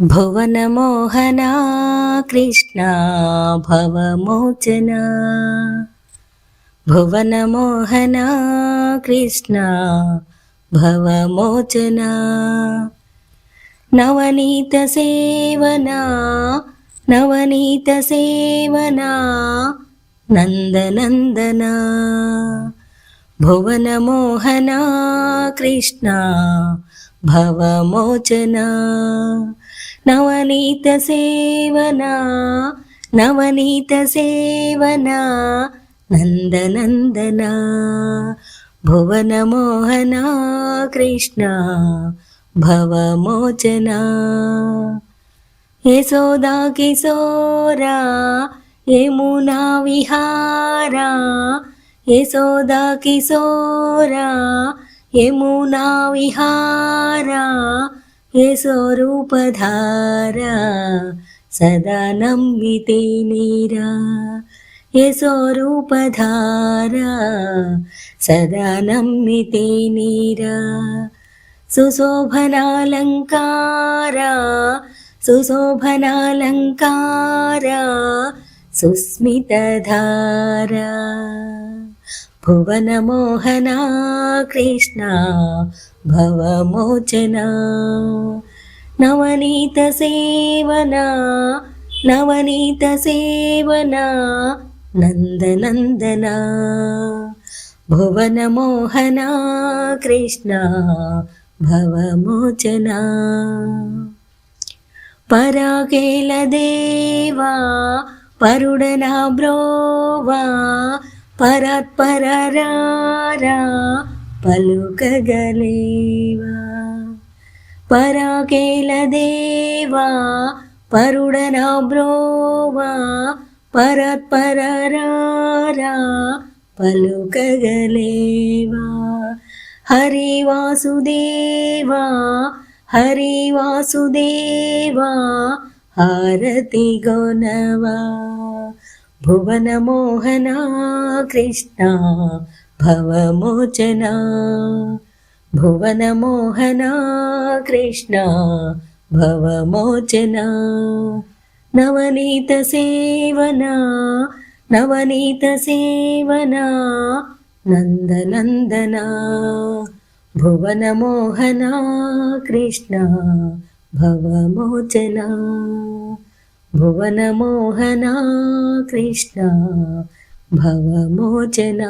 भुवनमोहना कृष्णा भवमोचना। भुवनमोहना कृष्णा भवमोचना। नवनीतसेवना नवनीतसेवना नन्दनन्दना। भुवनमोहना कृष्णा भवमोचना। నవనీత సేవనా నవనీత సేవనా నందనందన భువనమోహనా కృష్ణ భవమోచన. యశోదా కిశోరా యమునా విహారా యశోదా కిశోరా యమునా విహారా. యశోరూపధారా సదా నమ్మితే నీరా యశోరూపధారా సదా నమ్మితే నీరా సుశోభనాలంకారా? సుశోభనాలంకారా? సుస్మితధారా? భువనమోహనా కృష్ణ భవమోచన నవనీత సేవనా నవనీత సేవనా నందనందన భువనమోహనా కృష్ణ భవమోచన పరాకేల దేవా పరుడనా బ్రోవా పరాత్పరరారా పలుకగలేవా పరాకేల దేవా పరుడనా బ్రోవా పరాత్పరరారా పలుకగలేవా హరి వాసుదేవా హరి వాసుదేవా హారతి గౌనవా भुवनमोहना कृष्णा भवमोचना। भुवनमोहना कृष्णा भवमोचना। नवनीतसेवना नवनीतसेवना नन्दनन्दना। भुवनमोहना कृष्णा भवमोचना। కృష్ణ భవమోచన భువనమోహనా కృష్ణ భవమోచన